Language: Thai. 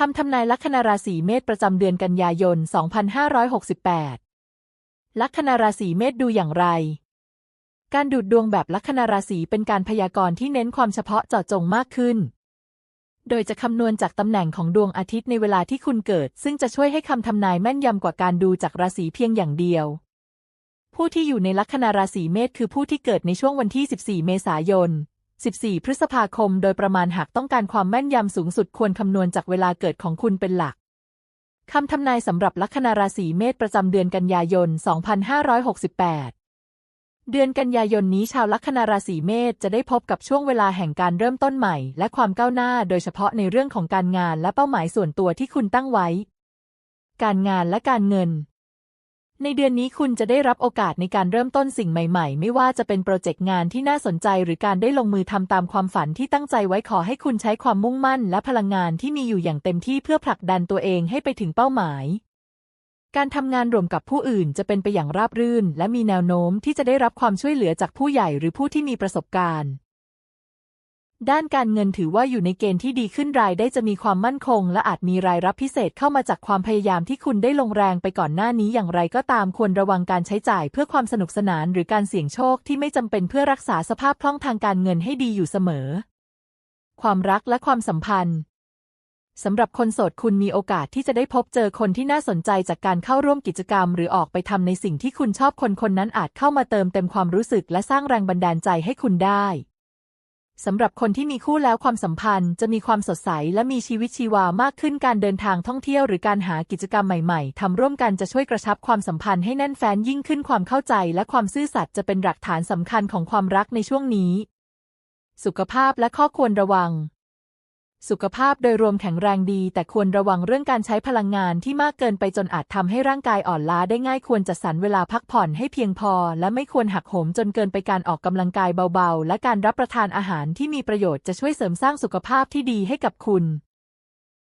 คำทำนายลัคนาราศีเมษประจำเดือนกันยายน 2568 ลัคนาราศีเมษดูอย่างไร การดูดดวงแบบลัคนาราศีเป็นการพยากรณ์ที่เน้นความเฉพาะเจาะจงมากขึ้น โดยจะคำนวณจากตำแหน่งของดวงอาทิตย์ในเวลาที่คุณเกิด ซึ่งจะช่วยให้คำทำนายแม่นยำกว่าการดูจากราศีเพียงอย่างเดียว ผู้ที่อยู่ในลัคนาราศีเมษคือผู้ที่เกิดในช่วงวันที่ 14 เมษายน 14 พฤษภาคม โดยประมาณหากต้องการความแม่นยำสูงสุดควรคำนวณจากเวลาเกิดของคุณเป็นหลักคำทำนายสำหรับลัคนาราศีเมษประจำเดือนกันยายน 2568 เดือนกันยายนนี้ชาวลัคนาราศีเมษจะได้พบกับช่วงเวลาแห่งการเริ่มต้นใหม่ และความก้าวหน้าโดยเฉพาะในเรื่องของการงานและเป้าหมายส่วนตัวที่คุณตั้งไว้ การงานและการเงิน ในเดือนนี้คุณจะได้รับโอกาสในการเริ่มต้นสิ่งใหม่ๆ ไม่ว่าจะเป็นโปรเจกต์งานที่น่าสนใจหรือการได้ลงมือทำตามความฝันที่ตั้งใจไว้ขอให้คุณใช้ความมุ่งมั่น และพลังงานที่มีอยู่อย่างเต็มที่เพื่อผลักดันตัวเองให้ไปถึงเป้าหมาย การทำงานร่วมกับผู้อื่นจะเป็นไปอย่างราบรื่น และมีแนวโน้มที่จะได้รับความช่วยเหลือจากผู้ใหญ่หรือผู้ที่มีประสบการณ์ ด้านการเงินถือว่าอยู่ในเกณฑ์ที่ดีขึ้นรายได้จะมีความมั่นคง และอาจมีรายรับพิเศษเข้ามาจากความพยายามที่คุณได้ลงแรงไปก่อนหน้านี้อย่างไรก็ตามควรระวังการใช้จ่ายเพื่อความสนุกสนานหรือการเสี่ยงโชคที่ไม่จำเป็นเพื่อรักษาสภาพคล่องทางการเงินให้ดีอยู่เสมอ ความรักและความสัมพันธ์สำหรับคนโสดคุณมีโอกาสที่จะได้พบเจอคนที่น่าสนใจจากการเข้าร่วมกิจกรรม หรือออกไปทำในสิ่งที่คุณชอบคนคนนั้นอาจเข้ามาเติมเต็มความรู้สึกและสร้างแรงบันดาลใจให้คุณได้ สำหรับคนที่มีคู่แล้วความสัมพันธ์จะมีความสดใสและมีชีวิตชีวามากขึ้นการเดินทางท่องเที่ยวหรือการหากิจกรรมใหม่ๆทำร่วมกันจะช่วยกระชับความสัมพันธ์ให้แน่นแฟ้นยิ่งขึ้นความเข้าใจและความซื่อสัตย์จะเป็นหลักฐานสำคัญของความรักในช่วงนี้ สุขภาพและข้อควรระวัง สุขภาพโดยรวมแข็งแรงดี แต่ควรระวังเรื่องการใช้พลังงานที่มากเกินไปจนอาจทำให้ร่างกายอ่อนล้าได้ง่ายควรจัดสรรเวลาพักผ่อนให้เพียงพอ และไม่ควรหักโหมจนเกินไปการออกกำลังกายเบาๆ และการรับประทานอาหารที่มีประโยชน์จะช่วยเสริมสร้างสุขภาพที่ดีให้กับคุณ